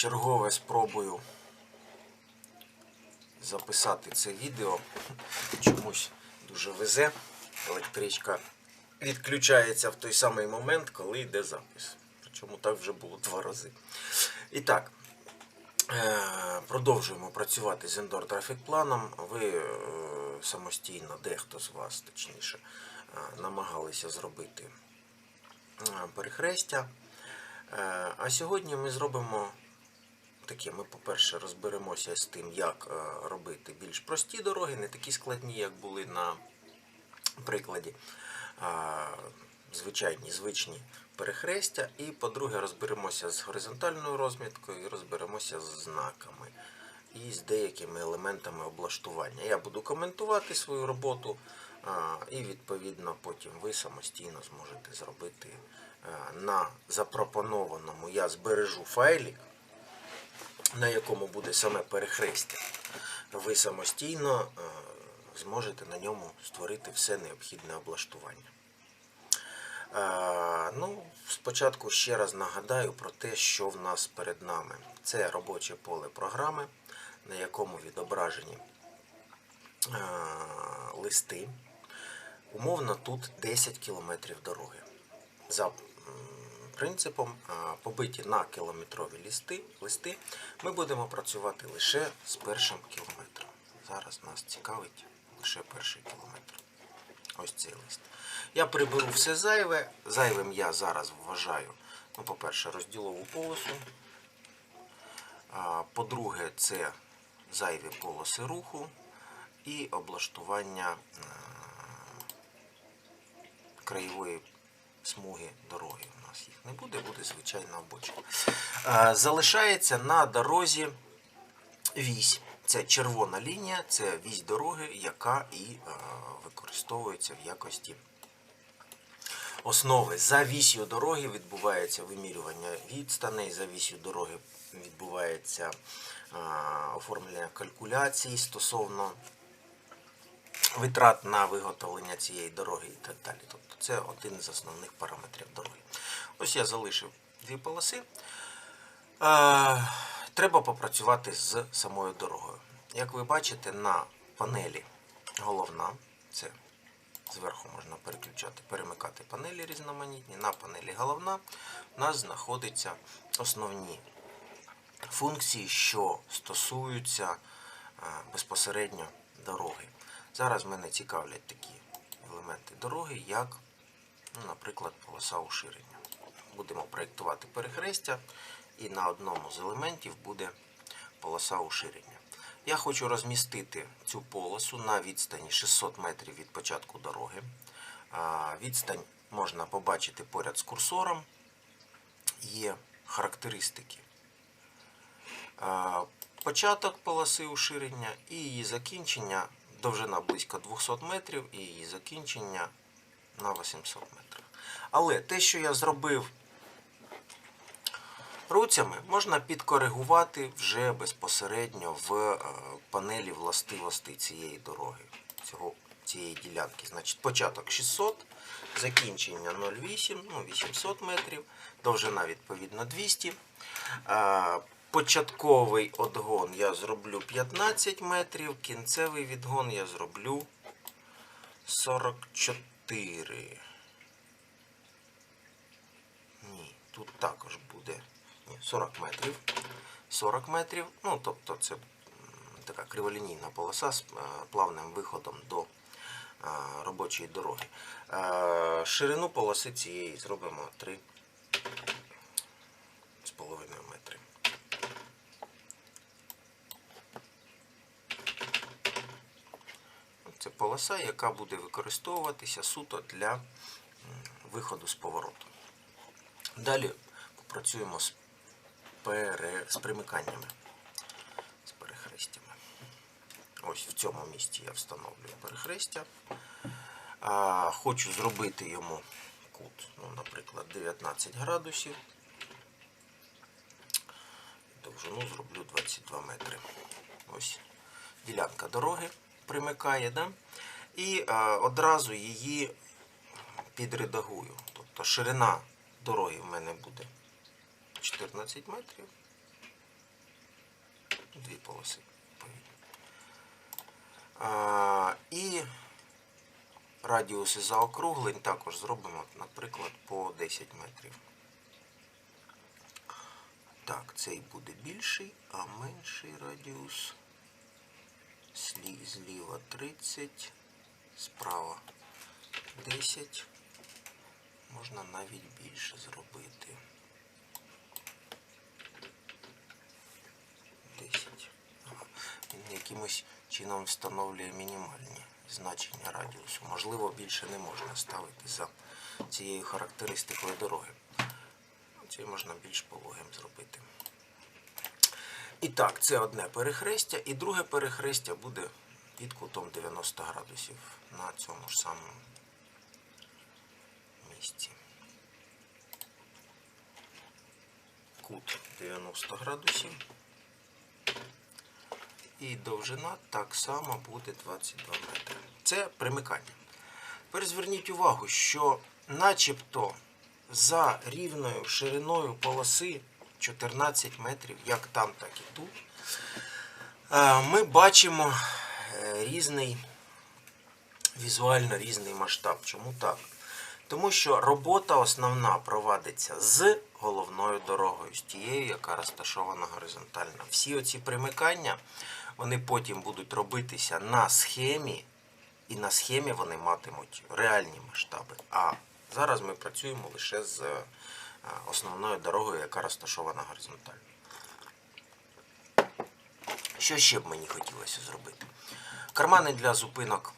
чергове спробую записати це відео. Чомусь дуже везе. Електричка відключається в той самий момент, коли йде запис. Причому так вже було два рази. І так, е, продовжуємо працювати з Endor Traffic планом. Ви е, самостійно, дехто з вас, точніше, е, намагалися зробити перехрестя. А сьогодні ми зробимо таке. Ми, по-перше, розберемося з тим, як е, робити більш прості дороги, не такі складні, як були на прикладі. Звичайні звичні перехрестя. І, по-друге, розберемося з горизонтальною розміткою і розберемося з знаками і з деякими елементами облаштування. Я буду коментувати свою роботу, і відповідно потім ви самостійно зможете зробити е, на запропонованому. Я збережу файлік, на якому буде саме перехрестя. Ви самостійно е, зможете на ньому створити все необхідне облаштування. Е, Ну, спочатку ще раз нагадаю про те, що в нас перед нами. Це робоче поле програми, на якому відображені е, листи. Умовно тут 10 кілометрів дороги. За принципом побиті на кілометрові листи, листи, ми будемо працювати лише з першим кілометром. Зараз нас цікавить лише перший кілометр. Ось цей лист. Я приберу все зайве. Зайвим я зараз вважаю, ну, по-перше, розділову полосу. По-друге, це зайві полоси руху і облаштування краєвої смуги дороги. Нас їх не буде, буде звичайна обочина. Е, Залишається на дорозі вісь. Це червона лінія, це вісь дороги, яка і е, використовується в якості основи. За вісью дороги відбувається вимірювання відстаней, за вісью дороги відбувається е, оформлення калькуляцій стосовно витрат на виготовлення цієї дороги і так далі. Тобто це один з основних параметрів дороги. Ось я залишив дві полоси. Е, Треба попрацювати з самою дорогою. Як ви бачите, на панелі головна, це зверху можна переключати, перемикати панелі різноманітні. На панелі головна у нас знаходяться основні функції, що стосуються е, безпосередньо дороги. Зараз мене цікавлять такі елементи дороги, як, ну, наприклад, полоса уширення. Будемо проєктувати перехрестя, і на одному з елементів буде полоса уширення. Я хочу розмістити цю полосу на відстані 600 метрів від початку дороги. Відстань можна побачити поряд з курсором. Є характеристики. Початок полоси уширення і її закінчення довжина близько 200 метрів і її закінчення на 800 метрів. Але те, що я зробив руцями, можна підкоригувати вже безпосередньо в е, панелі властивостей цієї дороги, цього, цієї ділянки. Значить, початок 600, закінчення 0,8, ну 800 метрів, довжина відповідно 200. Е, Початковий одгон я зроблю 15 метрів, кінцевий відгон я зроблю 44. Ні, тут також буде ні, 40 метрів. 40 метрів. Ну, тобто це така криволінійна полоса з е, плавним виходом до е, робочої дороги. Е, Ширину полоси цієї зробимо 3 з половиною метри. Це полоса, яка буде використовуватися суто для виходу з повороту. Далі попрацюємо з, пере... з примиканнями, з перехрестями. Ось в цьому місці я встановлюю перехрестя. А, хочу зробити йому кут, ну, наприклад, 19 градусів. Довжину зроблю 22 метри. Ось ділянка дороги примикає, да? і е, одразу її підредагую. Тобто ширина дороги в мене буде 14 метрів. Дві полоси. А, і радіуси заокруглень також зробимо, наприклад, по 10 метрів. Так, цей буде більший, а менший радіус. Зліва 30, справа 10. Можна навіть більше зробити. 10. Ага. Він якимось чином встановлює мінімальні значення радіусу. Можливо, більше не можна ставити за цією характеристикою дороги. Цей можна більш пологим зробити. І так, це одне перехрестя, і друге перехрестя буде під кутом 90 градусів на цьому ж самому місці. Кут 90 градусів. І довжина так само буде 22 метри. Це примикання. Тепер зверніть увагу, що начебто за рівною шириною полоси 14 метрів, як там, так і тут, е, ми бачимо е, різний, візуально різний масштаб. Чому так? Тому що робота основна провадиться з головною дорогою, з тією, яка розташована горизонтально. Всі оці примикання, вони потім будуть робитися на схемі, і на схемі вони матимуть реальні масштаби. А зараз ми працюємо лише з е, основною дорогою, яка розташована горизонтально. Що ще б мені хотілося зробити? Кармани для зупинок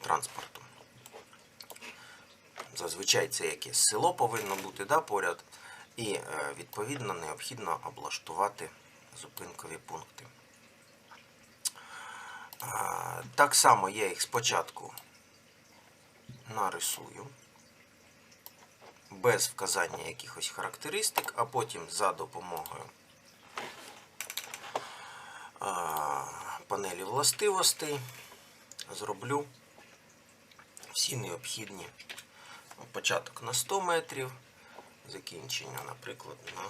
транспорту. Зазвичай це якесь село повинно бути да, поряд, і е, відповідно необхідно облаштувати зупинкові пункти. Так само я їх спочатку нарисую без вказання якихось характеристик, а потім за допомогою панелі властивостей зроблю всі необхідні ну, початок на 100 метрів, закінчення, наприклад, на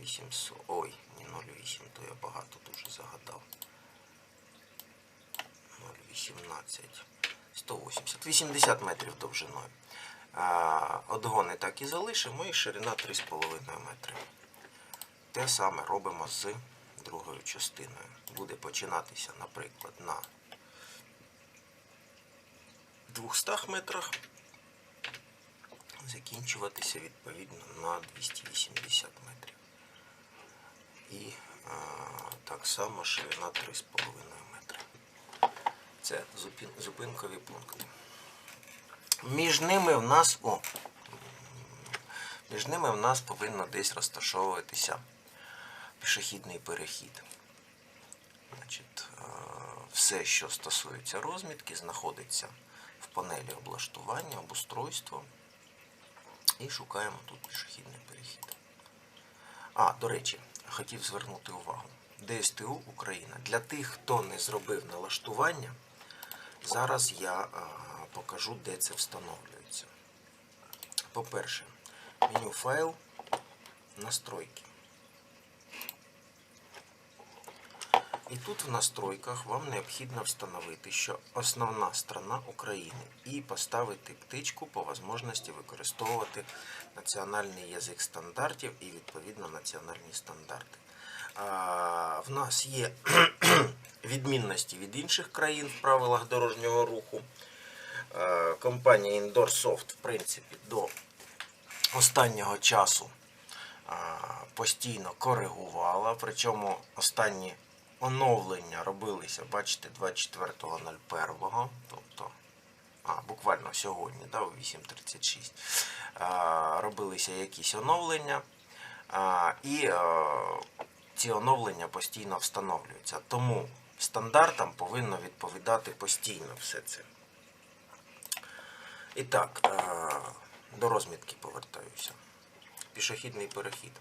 800. Ой, не 0,8, то я багато дуже загадав. 0,18. 180. 80 метрів довжиною. Одгони так і залишимо і ширина 3,5 метри. Те саме робимо з другою частиною. Буде починатися, наприклад, на 200 метрах, закінчуватися відповідно на 280 метрів. І а, так само ширина 3,5 метри. Це зупин, зупинкові пункти. Між ними в нас о, між ними в нас повинно десь розташовуватися пішохідний перехід. Значить, все, що стосується розмітки, знаходиться в панелі облаштування, обустройство. І шукаємо тут пішохідний перехід. А, до речі, хотів звернути увагу. ДСТУ Україна. Для тих, хто не зробив налаштування, зараз я покажу, де це встановлюється. По-перше, меню файл, настройки. І тут в настройках вам необхідно встановити, що основна страна України і поставити птичку по можливості використовувати національний язик стандартів і відповідно національні стандарти. В нас є відмінності від інших країн в правилах дорожнього руху. Компанія Indorsoft, в принципі, до останнього часу постійно коригувала, причому останні оновлення робилися, бачите, 24.01, тобто а, буквально сьогодні, да, о 8.36, а, робилися якісь оновлення, а, і а, ці оновлення постійно встановлюються. Тому стандартам повинно відповідати постійно все це. І так, а, до розмітки повертаюся. Пішохідний перехід.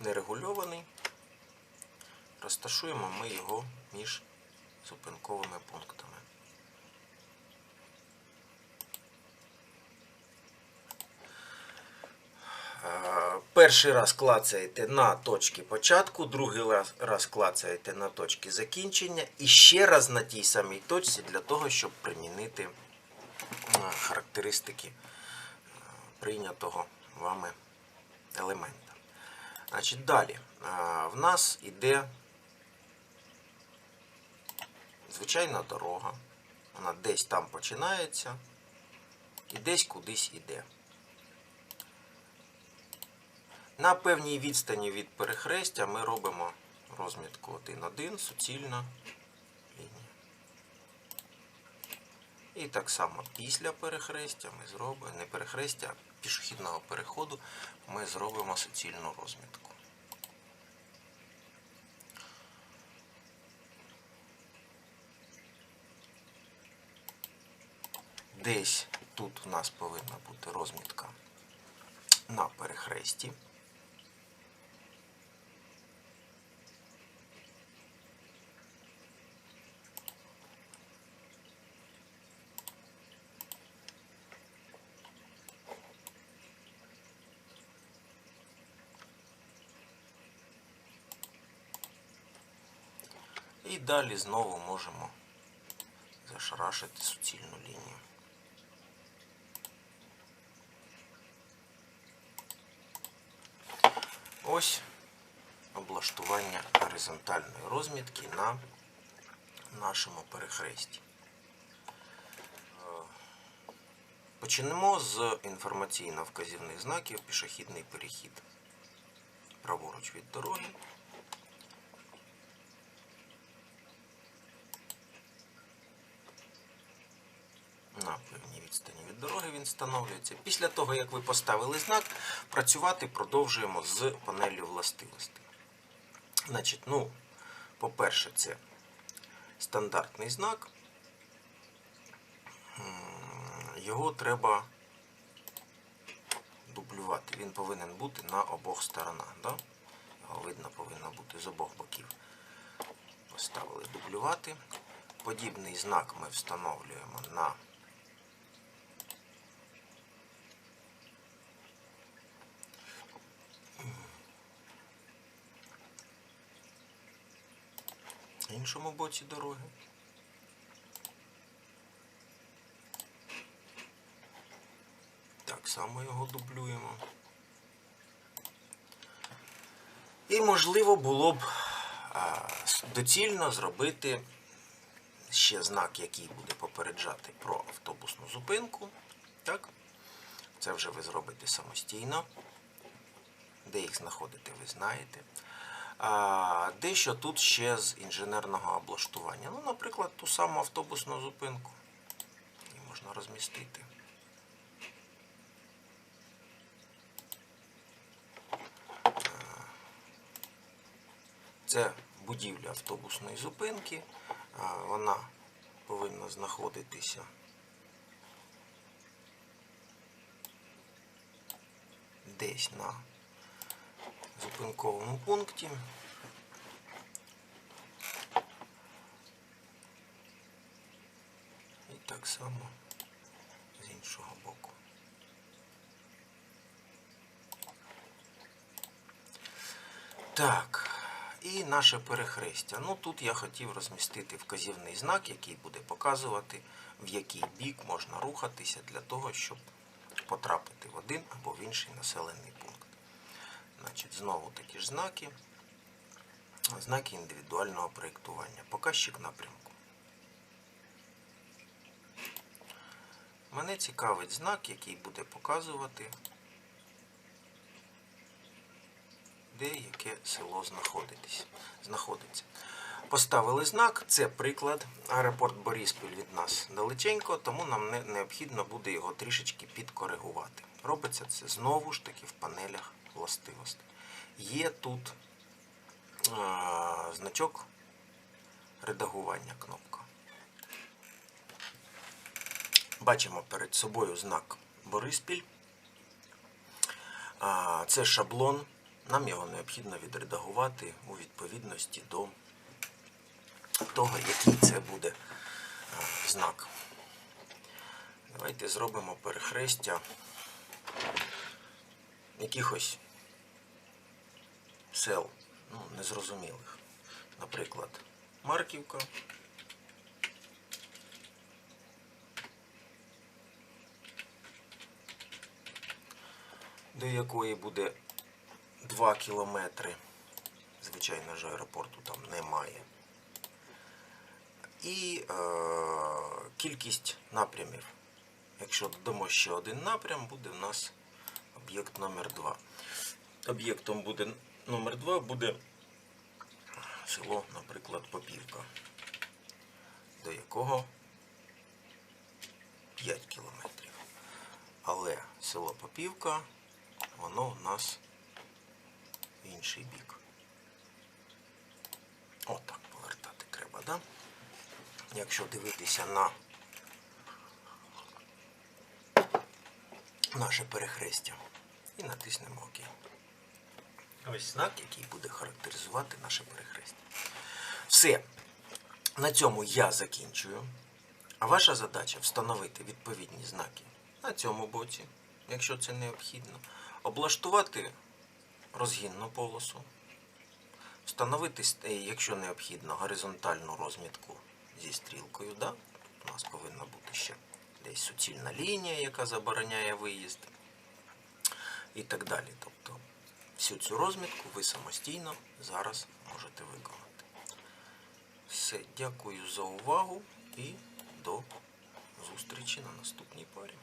Нерегульований. Розташуємо ми його між зупинковими пунктами. Перший раз клацаєте на точки початку, другий раз- раз клацаєте на точки закінчення і ще раз на тій самій точці для того, щоб примінити е, характеристики е, прийнятого вами елемента. Значить, далі в нас іде звичайна дорога. Вона десь там починається і десь кудись іде. На певній відстані від перехрестя ми робимо розмітку 1-1, суцільна лінія. І так само після перехрестя ми зробимо, не перехрестя, а пішохідного переходу ми зробимо суцільну розмітку. Десь тут у нас повинна бути розмітка на перехресті. І далі знову можемо зашарашити суцільну лінію. Ось облаштування горизонтальної розмітки на нашому перехресті. Почнемо з інформаційно-вказівних знаків пішохідний перехід. Праворуч від дороги. На певній відстані від дороги він встановлюється. Після того, як ви поставили знак, працювати продовжуємо з панелью властивостей. Значить, ну, по-перше, це стандартний знак. Його треба дублювати. Він повинен бути на обох сторонах. Да? Його видно повинно бути з обох боків. Поставили дублювати. Подібний знак ми встановлюємо на іншому боці дороги. Так само його дублюємо. І можливо було б доцільно зробити ще знак, який буде попереджати про автобусну зупинку. Так? Це вже ви зробите самостійно. Де їх знаходити, ви знаєте. Дещо тут ще з інженерного облаштування. Ну, наприклад, ту саму автобусну зупинку. Її можна розмістити. Це будівля автобусної зупинки. Вона повинна знаходитися десь на зупинковому пункті. І так само з іншого боку. Так, і наше перехрестя. Ну тут я хотів розмістити вказівний знак, який буде показувати, в який бік можна рухатися для того, щоб потрапити в один або в інший населений пункт. Значить, знову такі ж знаки. Знаки індивідуального проєктування. Показчик напрямку. Мене цікавить знак, який буде показувати, де яке село знаходиться. Поставили знак, це приклад. Аеропорт Бориспіль від нас далеченько, тому нам необхідно буде його трішечки підкоригувати. Робиться це знову ж таки в панелях властивостей. Є тут а, значок редагування кнопка. Бачимо перед собою знак Бориспіль. А, Це шаблон. Нам його необхідно відредагувати у відповідності до того, який це буде знак. Давайте зробимо перехрестя якихось сел ну, незрозумілих. Наприклад, Марківка. До якої буде 2 кілометри. Звичайно ж, аеропорту там немає. І е, кількість напрямів. Якщо додамо ще один напрям, буде в нас об'єкт номер 2. Об'єктом буде номер 2 буде село, наприклад, Попівка, до якого 5 кілометрів. Але село Попівка, воно у нас в інший бік. Отак повертати треба, да? Якщо дивитися на наше перехрестя і натиснемо ОК. Ось знак, який буде характеризувати наше перехрестя. Все. На цьому я закінчую. А ваша задача встановити відповідні знаки на цьому боці, якщо це необхідно, облаштувати розгінну полосу, встановити, е, якщо необхідно, горизонтальну розмітку зі стрілкою. Да? У нас повинна бути ще десь суцільна лінія, яка забороняє виїзд. І так далі. Тобто всю цю розмітку ви самостійно зараз можете виконати. Все, дякую за увагу і до зустрічі на наступній парі.